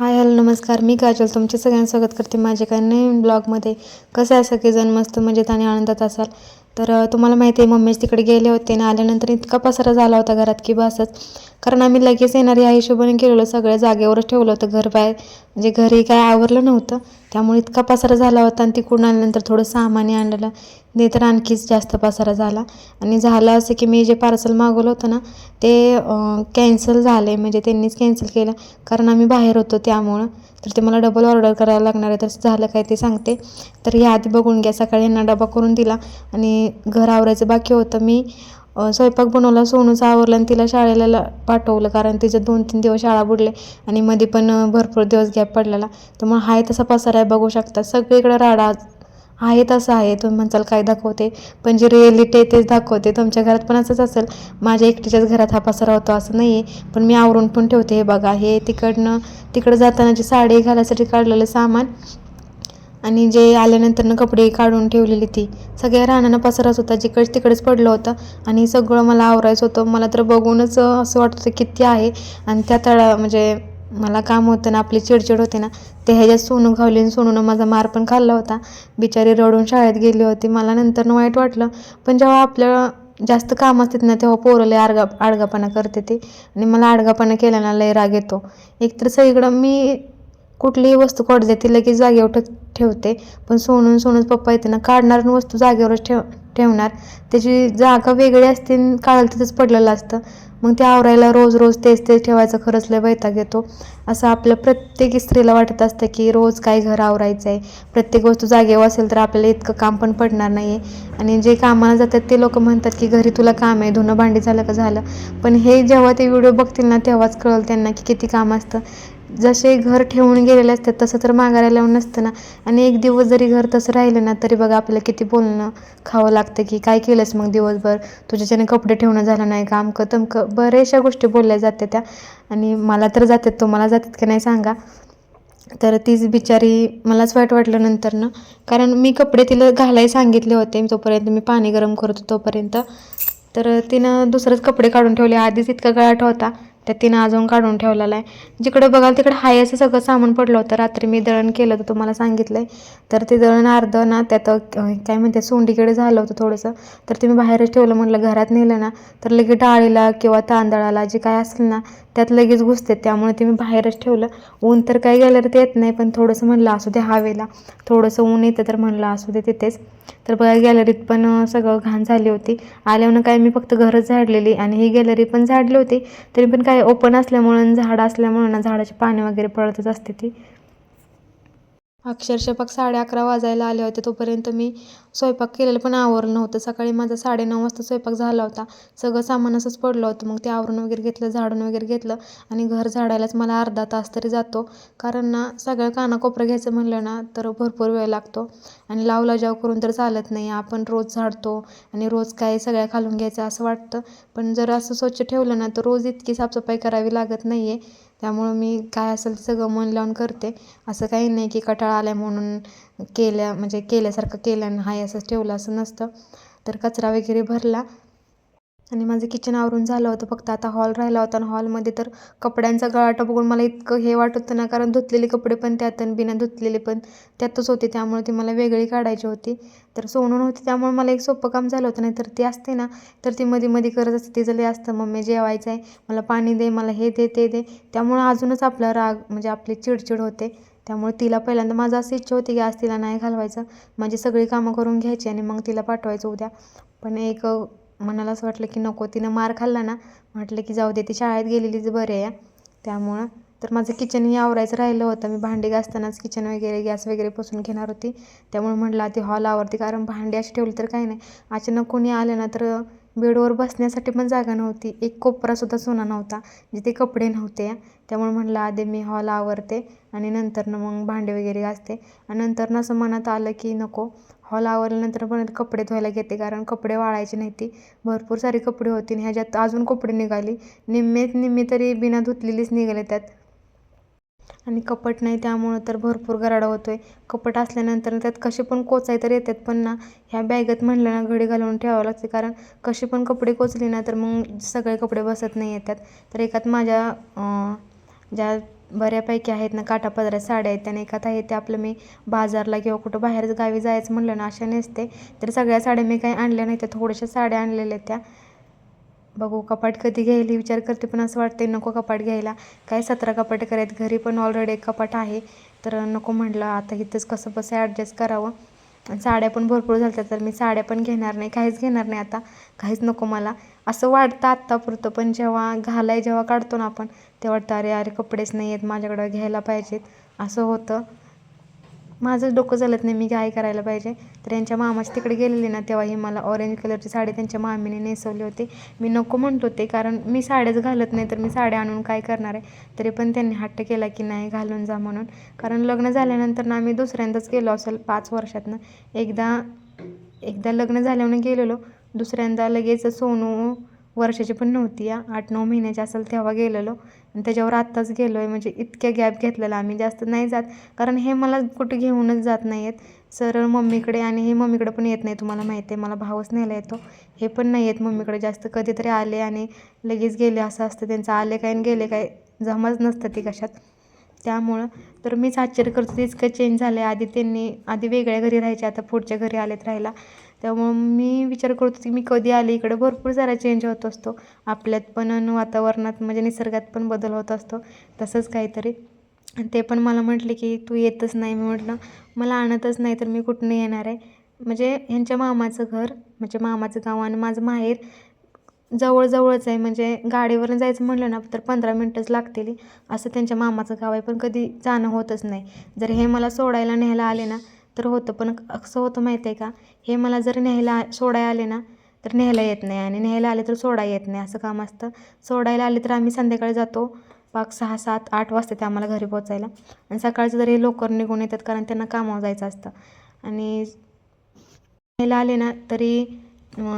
Hi hello नमस्कार मी काजल. तुमचे सगळ्यांचं स्वागत करते माझ्या काही नवीन ब्लॉगमध्ये. कसं आहे सगळेजण मस्त मजेत आणि आनंदात असाल? तर तुम्हाला माहिती आहे मम्मीच तिकडे गेले होते आणि आल्यानंतर इतका पसारा झाला होता घरात की बसच. कारण आम्ही लगेच येणार या हिशोबाने गेलेलो सगळ्या जागेवरच ठेवलं होतं घर बाहेर. म्हणजे घरी काय आवरलं नव्हतं. त्यामुळे इतका पसारा झाला होता आणि तिकडून आल्यानंतर थोडं सामानही आणलेलं ते तर आणखीच जास्त पसारा झाला. आणि झालं असं की मी जे पार्सल मागवलं होतं ना ते कॅन्सल झालं. आहे म्हणजे त्यांनीच कॅन्सल केलं. कारण आम्ही बाहेर होतो त्यामुळं. तर ते मला डबल ऑर्डर करायला लागणार आहे. तर झालं काय ते सांगते. तर ह्या आधी बघून घ्या. सकाळी यांना डबा करून दिला. आणि घर आवरायचं बाकी होतं. मी स्वयंपाक बनवला. सोनूचं आवरला आणि तिला शाळेला पाठवलं. कारण तिचं दोन तीन दिवस शाळा बुडले. आणि मध्ये पण भरपूर दिवस गॅप पडलेला. तर मग हाय तसा पसारा आहे बघू शकता. सगळीकडे राडा आहे तसं आहे तुम्ही म्हणसाल काय दाखवते. पण जी रिअलिटी आहे तेच दाखवते. तुमच्या घरात पण असंच असेल. माझ्या एकटीच्याच घरात हा पसारा होतो असं नाही आहे पण मी आवरून पण ठेवते हे बघा. हे तिकडनं तिकडं जाताना जी साडी घालायसाठी काढलेलं सामान आणि जे आल्यानंतरनं कपडे काढून ठेवलेली ती सगळ्या राहण्यानं पसाराच होता. जिकडच तिकडेच पडलं होतं. आणि सगळं मला आवरायचं होतं. मला तर बघूनच असं वाटत होतं किती आहे. आणि त्या तळा म्हणजे मला काम होतं ना आपली चिडचिड होते ना ते ह्याच्यात सोनू घावली आणि सोनूनं माझा मार पण खाल्ला होता. बिचारी रडून शाळेत गेली होती. मला नंतर वाईट वाटलं. पण जेव्हा आपलं जास्त काम असतात ना तेव्हा पोरं आडगा आडगापणा करते ते. आणि मला आडगापणा केल्यानं लय राग येतो. एकतर सगळीकडं मी कुठलीही वस्तू कोडते ती लगेच जागेवर ठेवते. पण सोनून सोनूच पप्पा येते ना काढणार वस्तू जागेवरच ठेव ठेवणार. त्याची जागा वेगळी असते आणि काढायला तिथंच पडलेलं असतं. मग ते आवरायला रोज रोज तेच तेच ठेवायचं खरंच लय वैताग येतो. असं आपलं प्रत्येक स्त्रीला वाटत असतं की रोज काय घर आवरायचं आहे प्रत्येक वस्तू जागेवर असेल तर आपल्याला इतकं काम पण पडणार नाही आहे आणि जे कामाला जातात ते लोक म्हणतात की घरी तुला काम आहे धुणं भांडी झालं का झालं. पण हे जेव्हा ते व्हिडिओ बघतील ना तेव्हाच कळलं त्यांना की किती काम असतं. जसे घर ठेवून गेलेले असतात तसं तर माघारायला लावून नसतं ना. आणि एक दिवस जरी घर तसं राहिलं ना तरी बघा आपल्याला किती बोलणं खावं लागतं की काय केलंस मग दिवसभर? तुझ्याच्याने कपडे ठेवणं झालं नाही का अमकं तमकं बऱ्याचशा गोष्टी बोलल्या जातात त्या. आणि मला तर जातात तुम्हाला जातात का नाही सांगा. तर तीच बिचारी मलाच वाईट वाटलं नंतरनं. कारण मी कपडे तिला घालायला सांगितले होते तोपर्यंत मी पाणी गरम करत होतो तोपर्यंत. तर तिनं दुसरंच कपडे काढून ठेवले. आधीच इतका गळाट होता. त्या तिनं अजून काढून ठेवलेला आहे. जिकडे बघाल तिकडे हाय असं सगळं सामान पडलं होतं. रात्री मी दळण केलं होतं तुम्हाला सांगितलं आहे तर ते दळण अर्धं ना त्यात काय म्हणते सोंडीकडे झालं होतं थोडंसं. तर ते मी बाहेरच ठेवलं म्हटलं घरात नेलं ना तर लगेच डाळीला किंवा तांदळाला जे काय असेल ना त्यात लगेच घुसते. त्यामुळे ते मी बाहेरच ठेवलं. ऊन तर काही गेलं तर येत नाही पण थोडंसं म्हणलं असू दे हवेला. थोडंसं ऊन येतं तर म्हणलं असू दे तिथेच. तर बघा गॅलरीत पण सगळं घाण झाली होती. आल्यावर काय मी फक्त घरच झाडलेली आणि ही गॅलरी पण झाडली होती. तरी पण काय ओपन असल्यामुळं झाड असल्यामुळं ना झाडाचे पाणी वगैरे पडतच असते ती. अक्षरशः बघ साडे अकरा वाजायला आले होते. तोपर्यंत मी स्वयंपाक केलेलं पण आवरलं नव्हतं. सकाळी माझा साडेनऊ वाजता स्वयंपाक झाला होता. सगळं सामान असंच पडलं होतं. मग ते आवरून वगैरे घेतलं झाडून वगैरे घेतलं आणि घर झाडायलाच मला अर्धा तास तरी जातो. कारण ना सगळं कानाकोपरं घ्यायचं म्हणलं ना तर भरपूर वेळ लागतो. आणि लावलाजाव करून तर चालत नाही. आपण रोज झाडतो आणि रोज काय सगळ्या खालून घ्यायचं असं वाटतं. पण जर असं स्वच्छ ठेवलं ना तर रोज इतकी साफसफाई करावी लागत नाही आहे त्यामुळं मी काय असेल ते सगळं मन लावून करते. असं काही नाही की कटाळा आला म्हणून केल्या म्हणजे केल्यासारखं केल्यानं हाय असंच ठेवलं असं नसतं. तर कचरा वगैरे भरला. आणि माझं किचन आवरून झालं होतं. फक्त आता हॉल राहिला होता आणि हॉलमध्ये तर कपड्यांचा गळाटा बघून मला इतकं हे वाटत होतं ना कारण धुतलेले कपडे पण त्यात आणि बिना धुतलेले पण त्यातच होते. त्यामुळे ती मला वेगळी काढायची होती. तर सोनून होती त्यामुळे मला एक सोपं काम झालं होतं. नाही तर ती असते ना तर ती मध्ये मध्ये करत असते. तिचं लय असतं मम्मी जेवायचं आहे मला पाणी दे मला हे दे ते दे. त्यामुळं अजूनच आपला राग म्हणजे आपली चिडचिड होते. त्यामुळे तिला पहिल्यांदा माझं असं इच्छा होती की आज तिला नाही घालवायचं. माझी सगळी कामं करून घ्यायची आणि मग तिला पाठवायचं उद्या. पण एक मनाला असं वाटलं की नको तिनं मार खाल्ला ना म्हटलं की जाऊ दे ती शाळेत गेलेलीच बरे आहे त्यामुळं तर माझं किचनही आवरायचं राहिलं होतं. मी भांडी घासतानाच किचन वगैरे गॅस वगैरे पुसून घेणार होती. त्यामुळे म्हटलं आधी हॉल आवरते कारण भांडी अशी ठेवली तर काही नाही. अचानक कोणी आलं ना तर बेडवर बसण्यासाठी पण जागा नव्हती. एक कोपरासुद्धा सोना नव्हता जिथे कपडे नव्हते. त्यामुळे म्हटलं आधी मी हॉल आवरते आणि नंतरनं मग भांडे वगैरे घासते. आणि नंतरनं असं मनात आलं की नको हॉल आवरल्यानंतर पण कपडे धुवायला घेते कारण कपडे वाळायचे नाही ती. भरपूर सारे कपडे होते आणि ह्याच्यात अजून कपडे निघाली. निम्मेत निम्मे तरी बिना धुतलेलीच निघाले त्यात. आणि कपट नाही त्यामुळं तर भरपूर गराडा होतो आहे कपट असल्यानंतर त्यात कसे पण कोचाय तर येतात पण ना ह्या बॅगेत म्हणलं ना घडी घालून ठेवावं लागते कारण कसे पण कपडे कोचले ना तर मग सगळे कपडे बसत नाही येतात. तर एकात माझ्या ज्या बऱ्यापैकी आहेत ना काटापदराच्या साड्या आहेत त्याने एखादा आहे ते आपलं मी बाजारला किंवा कुठं बाहेर गावी जायचं म्हणलं ना अशा नसते. तर सगळ्या साड्या मी काही आणल्या नाही त्या थोड्याशा साड्या आणलेल्या त्या. बघू कपाट कधी घ्यायला विचार करते पण असं वाटते नको कपाट घ्यायला. काय सतरा कपाट करायत घरी पण ऑलरेडी एक कपाट आहे. तर नको म्हटलं आता इथंच कसं बसं ॲडजस्ट करावं. साड्या पण भरपूर झाल्या तर मी साड्या पण घेणार नाही काहीच घेणार नाही आता. काहीच नको मला. असं वाटतं आत्तापुरतं पण जेव्हा घालाय जेव्हा काढतो ना आपण तेव्हा वाटतं अरे अरे कपडेच नाही आहेत माझ्याकडं घ्यायला पाहिजेत. असं होतं. माझं डोकं चालत नाही मी काय करायला पाहिजे. तर यांच्या मामाच्या तिकडे गेलेले ना तेव्हा ही मला ऑरेंज कलरची साडी त्यांच्या मामीने नेसवली होती. मी नको म्हणत होते कारण मी साड्याच घालत नाही तर मी साड्या आणून काय करणार आहे? तरी पण त्यांनी हट्ट केला की नाही घालून जा म्हणून. कारण लग्न झाल्यानंतर ना आम्ही दुसऱ्यांदाच गेलो असेल पाच वर्षातनं. एकदा एकदा लग्न झाल्यावर गेलेलो. दुसऱ्यांदा लगेच सोनू वर्षाची पण नव्हती या आठ नऊ महिन्याची असेल तेव्हा गेलेलो. आणि त्याच्यावर आत्ताच गेलो आहे म्हणजे इतक्या गॅप घेतलेला आम्ही. जास्त नाही जात. कारण हे मला कुठे घेऊनच जात नाही आहेत सरळ मम्मीकडे आणि हे मम्मीकडे पण येत नाही तुम्हाला माहिती आहे मला भावच न्यायला येतो. हे पण नाही येत मम्मीकडे. जास्त कधीतरी आले आणि लगेच गेले. असं असतं त्यांचं. आले काय आणि गेले काय जमाच नसतं ती कशात. त्यामुळं तर मीच आश्चर्य करतो. इतकं चेंज झालं आहे आधी त्यांनी आधी वेगळ्या घरी राहायचे. आता पुढच्या घरी आलेत राहायला. त्यामुळं मी विचार करतो की मी कधी आले? इकडे भरपूर सारा चेंज होत असतो. आपल्यात पण आणि वातावरणात म्हणजे निसर्गात पण बदल होत असतो. तसंच काहीतरी. ते पण मला म्हटले की तू येतच नाही. मी म्हटलं मला आणतच नाही तर मी कुठनं येणार आहे? म्हणजे ह्यांच्या मामाचं घर म्हणजे मामाचं गाव आणि माझं माहेर जवळजवळच आहे. म्हणजे गाडीवरून जायचं म्हणलं ना तर पंधरा मिनटंच लागतील. असं त्यांच्या मामाचं गाव आहे. पण कधी जाणं होतच नाही. जर हे मला सोडायला न्यायला आले ना तर होतं. पण असं होतं माहीत आहे का? हे मला जर न्यायला सोडायला आले ना तर न्यायला येत नाही. आणि न्यायला आले तर सोडायला येत नाही. असं काम असतं. सोडायला आले तर आम्ही संध्याकाळी जातो. पाच सहा सात आठ वाजता ते आम्हाला घरी पोचायला आणि सकाळचं जरी लोकर लवकर निघून येतात कारण त्यांना कामावर जायचं असतं. आणि न्यायला आले ना तरी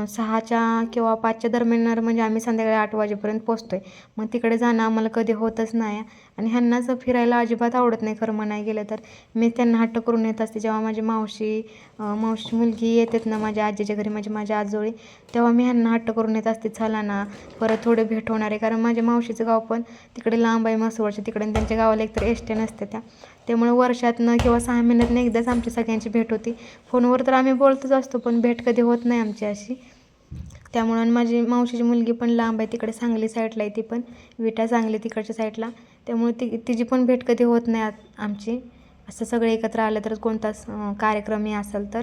सहाच्या किंवा पाचच्या दरम्यान म्हणजे आम्ही संध्याकाळी आठ वाजेपर्यंत पोचतो आहे मग तिकडे जाणं आम्हाला कधी होतच नाही. आणि ह्यांनाच फिरायला अजिबात आवडत नाही खरं म्हणाय गेलं तर. मी त्यांना हट्ट करून येत असते. जेव्हा माझी मावशी मावशी मुलगी येतात ना माझ्या आजीच्या घरी माझी माझ्या आजोळी तेव्हा मी ह्यांना हट्ट करून येत असते. चला ना परत थोडे भेट होणार आहे. कारण माझ्या मावशीचं गाव पण तिकडे लांब आहे मसवडच्या तिकडे. आणि त्यांच्या गावाला एकतर एसट्या नसते त्या. त्यामुळे वर्षातनं किंवा सहा महिन्यातनं एकदाच आमची सगळ्यांची भेट होती. फोनवर तर आम्ही बोलतच असतो पण भेट कधी होत नाही आमची अशी. त्यामुळं आणि माझी मावशीची मुलगी पण लांब आहे तिकडे सांगली साईडला आहे ती पण. विटा सांगली तिकडच्या साईडला. त्यामुळे ती तिची पण भेट कधी होत नाही आत- आमची. असं सगळे एकत्र आलं तर कोणताच कार्यक्रमही असेल तर.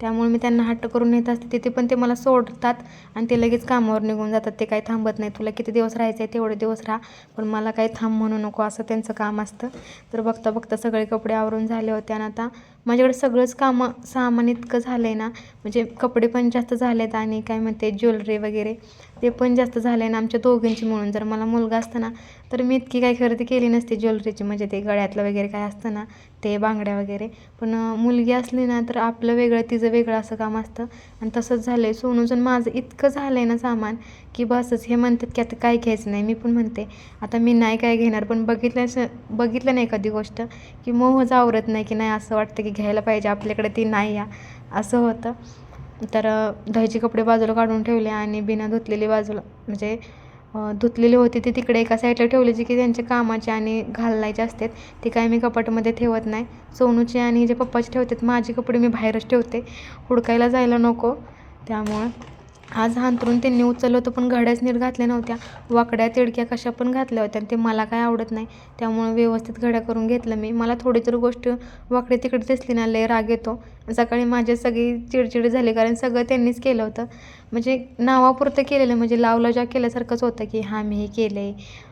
त्यामुळे मी त्यांना हट्ट करून नेत असते. तिथे पण ते मला सोडतात आणि ते लगेच कामावर निघून जातात. ते काही थांबत नाही. तुला किती दिवस राहायचं आहे तेवढे दिवस राहा. पण मला काही थांब म्हणू नको. असं त्यांचं काम असतं. तर बघता बघता सगळे कपडे आवरून झाले होते. आणि आता माझ्याकडे सगळंच कामं सामान इतकं झालं आहे ना. म्हणजे कपडे पण जास्त झाले आहेत आणि काय म्हणते ज्वेलरी वगैरे ते पण जास्त झालं आहे ना आमच्या दोघींची म्हणून जर मला मुलगा असता ना तर मी इतकी काही खरेदी केली नसती ज्वेलरीची. म्हणजे ते गळ्यातलं वगैरे काय असतं ना ते बांगड्या वगैरे. पण मुलगी असली ना तर आपलं वेगळं तिचं वेगळं असं काम असतं. आणि तसंच झालं आहे सोनूचं माझं इतकं झालं आहे ना सामान की बसच हे म्हणतात की आता काय घ्यायचं नाही. मी पण म्हणते आता मी नाही काय घेणार. पण बघितलं बघितलं नाही एखादी गोष्ट की मोहच आवरत नाही की नाही असं वाटतं की घ्यायला पाहिजे आपल्याकडे ती नाही या असं होतं. तर अ, कपडे बाजूला काढून ठेवले आणि बिना धुतलेली बाजूला म्हणजे धुतलेली होती ती तिकडे एका साईडला ठेवली जी की त्यांच्या कामाचे आणि घालायची असतात. ती काय मी कपाटामध्ये ठेवत नाही. सोनूचे आणि जे पप्पाचे ठेवतात माझे कपडे मी बाहेरच ठेवते. हुडकायला जायला नको. त्यामुळं आज हांतरून त्यांनी उचललं होतं पण घड्याच नीट घातल्या नव्हत्या. वाकड्या तिडक्या कशा पण घातल्या होत्या आणि ते मला काय आवडत नाही. त्यामुळे व्यवस्थित घड्या करून घेतलं मी. मला थोडी तर गोष्ट वाकडे तिकडे दिसली ना लय राग येतो. सकाळी माझे सगळी चिडचिड झाली कारण सगळं त्यांनीच केलं होतं. म्हणजे नावापुरतं केलेलं म्हणजे लावला केल्यासारखंच होतं की हां मी हे केलं आहे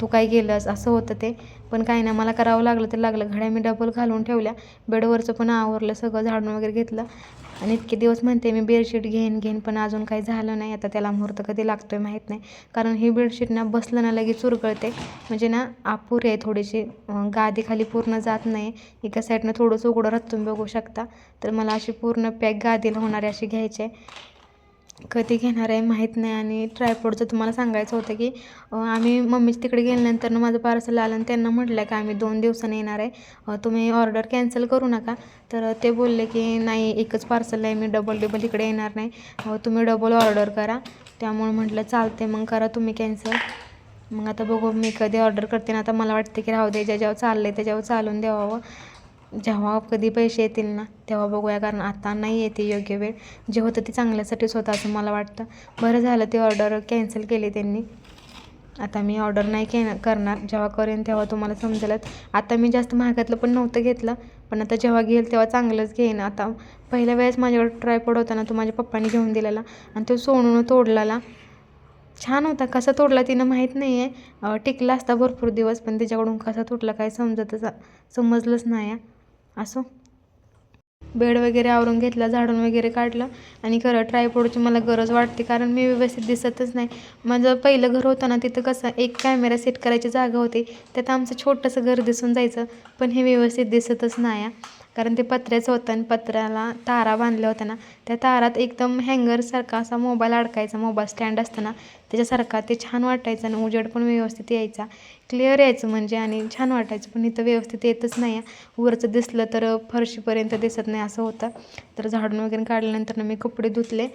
तू काय केलंस? असं होतं ते. पण काही नाही मला करावं लागलं तर लागलं. घड्या मी डबल घालून ठेवल्या. बेडवरचं पण आवरलं सगळं झाडून वगैरे घेतलं. आणि इतके दिवस म्हणते मी बेडशीट घेईन घेईन पण अजून काही झालं नाही. आता त्याला मुहूर्त कधी लागतो आहे माहीत नाही. कारण ही बेडशीट ना बसलं ना लगेच चुरगळते म्हणजे ना अपुरी आहे थोडीशी. गादीखाली गादी खाली पूर्ण जात नाही. एका साईडनं थोडंसं उघडं राहत तुम्ही बघू शकता. तर मला अशी पूर्ण पॅक गादीला होणारी अशी घ्यायची आहे. कधी घेणार आहे माहीत नाही. आणि ट्रायपोडचं तुम्हाला सांगायचं होतं की आम्ही मम्मीच्या तिकडे गेल्यानंतर माझं पार्सल आलं आणि त्यांना म्हटलं की आम्ही दोन दिवसांनी येणार आहे. तुम्ही ऑर्डर कॅन्सल करू नका. तर ते बोलले की नाही एकच पार्सल आहे. मी डबल डबल इकडे येणार नाही. तुम्ही डबल ऑर्डर करा. त्यामुळे म्हटलं चालते मग करा तुम्ही कॅन्सल मग आता बघू मी कधी ऑर्डर करते ना आता मला वाटते की राहू दे ज्याच्यावर चाललं आहे त्याच्यावर चालून द्यावं. जेव्हा कधी पैसे येतील ना तेव्हा बघूया. कारण आता नाही येते योग्य वेळ. जे होतं ते चांगल्यासाठीच होतं असं मला वाटतं. बरं झालं ती ऑर्डर कॅन्सल केली त्यांनी. आता मी ऑर्डर नाही के करणार. जेव्हा करेन तेव्हा तुम्हाला समजेलच. आता मी जास्त महागातलं पण नव्हतं घेतलं. पण आता जेव्हा घेईल तेव्हा चांगलंच घेईन. आता पहिल्या वेळेस माझ्याकडे ट्रायपॉड होता ना तो माझ्या पप्पाने घेऊन दिलेला. आणि तो सोनून तोडलेला. छान होता. कसा तोडला तिनं माहीत नाही आहे टिकला असता भरपूर दिवस पण त्याच्याकडून कसा तुटला काय समजतच समजलंच नाही. आहे असं. बेड वगैरे आवरून घेतला झाडून वगैरे काढलं आणि खरं ट्रायपोडची मला गरज वाटते कारण मी व्यवस्थित दिसतच नाही. माझं पहिलं घर होतं ना तिथं कसं एक कॅमेरा सेट करायची जागा होती. त्यात आमचं छोटंसं घर दिसून जायचं पण हे व्यवस्थित दिसतच नाही. आहे कारण ते पत्र्याचं होतं आणि पत्र्याला तारा बांधल्या होत्या ना त्या तारात एकदम हँगरसारखा असा मोबाईल अडकायचा मोबाईल स्टँड असताना. त्याच्यासारखा ते छान वाटायचं आणि उजेड पण व्यवस्थित यायचा. क्लिअर यायचं म्हणजे आणि छान वाटायचं पण इथं व्यवस्थित येतच नाही. आहे वरचं दिसलं तर फरशीपर्यंत दिसत नाही असं होतं. तर झाडून वगैरे काढल्यानंतर मी कपडे धुतले.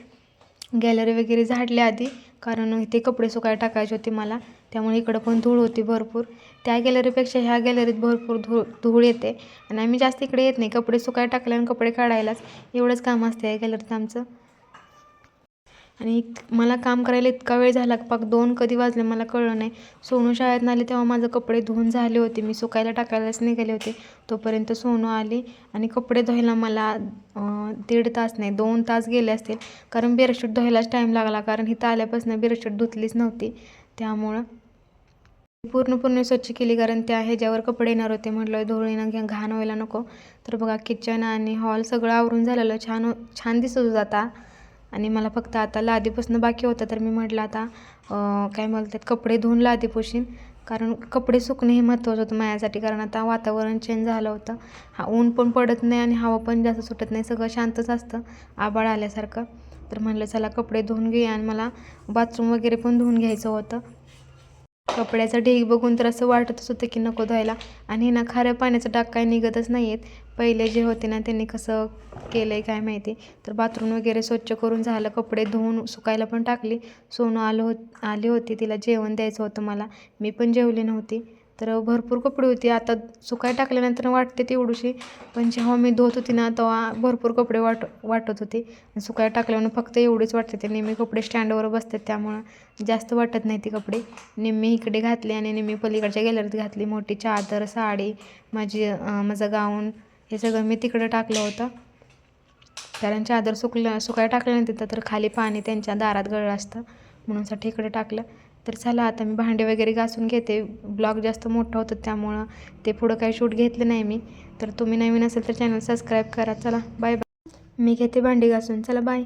गॅलरी वगैरे झाडली आधी कारण इथे कपडे सुकायला टाकायचे होते मला. त्यामुळे इकडं पण धूळ होती भरपूर. त्या गॅलरीपेक्षा ह्या गॅलरीत भरपूर धूळ धूळ येते. आणि आम्ही जास्त इकडे येत नाही. कपडे सुकायला टाकले आणि कपडे काढायलाच एवढंच काम असते या गॅलरीत आमचं. आणि मला काम करायला इतका वेळ झाला पाक दोन कधी वाजले मला कळलं नाही. सोनू शाळेत आले तेव्हा माझं कपडे धुवून झाले होते. मी सुकायला टाकायलाच निघाले होते. तोपर्यंत सोनू आली आणि कपडे धुवायला मला दीड तास नाही दोन तास गेले असतील. कारण बेरशीट धुवायलाच टाईम लागला. कारण इथं आल्यापासून बेरशीट धुतलीच नव्हती. त्यामुळं पूर्ण पूर्ण स्वच्छ केली. कारण त्या ह्याच्यावर कपडे येणार होते. म्हटलं धुळीनं घ्या घाण व्हायला नको. तर बघा किचन आणि हॉल सगळं आवरून झालेलं. छान छान दिसत होतं आता. आणि मला फक्त आता लादीपासून बाकी होतं तर मी म्हटलं आता काय म्हणतात कपडे धुवून लादी पुशीन. कारण कपडे सुकणे हे महत्त्वाचं होतं माझ्यासाठी कारण आता वातावरण चेंज झालं होतं. हा ऊन पण पडत नाही आणि हवा पण जास्त सुटत नाही सगळं शांतच असतं आबाळ आल्यासारखं. तर म्हटलं चला कपडे धुवून घे आणि मला बाथरूम वगैरे पण धुवून घ्यायचं होतं. कपड्याचा ढीग बघून तर असं वाटतच होतं की नको धुवायला. आणि ना खाऱ्या पाण्याचं डाग काय निघतच नाही आहेत पहिले जे होते ना त्यांनी कसं केलं आहे काय माहिती. तर बाथरूम वगैरे स्वच्छ करून झालं कपडे धुवून सुकायला पण टाकली. सोनू आलं होत आली होती तिला जेवण द्यायचं होतं मला. मी पण जेवली नव्हती. तर भरपूर कपडे होते. आता सुकाय टाकल्यानंतर वाटते तेवढीशी. पण जेव्हा मी धुत होती ना तेव्हा भरपूर कपडे वाट वाटत होते. सुकाय टाकल्यावर फक्त एवढीच वाटते ते. नेहमी कपडे स्टँडवर बसतात त्यामुळं जास्त वाटत नाही ते कपडे. निम्मी इकडे घातले आणि नेहमी पलीकडच्या गॅलरीत घातली. मोठी चादर साडी माझी माझं गाऊन हे सगळं मी तिकडं टाकलं होतं. कारण चादर सुकलं सुकाय टाकल्यानंतर तर खाली पाणी त्यांच्या दारात गळलं असतं. म्हणूनसाठी इकडे टाकलं. तर चला आता मी भांडे वगैरे घासून घेते. ब्लॉग जास्त मोठा होतं त्यामुळं ते पुढं काही शूट घेतलं नाही मी. तर तुम्ही नवीन असेल तर चॅनल सबस्क्राईब करा. चला बाय बाय. मी घेते भांडी घासून. चला बाय.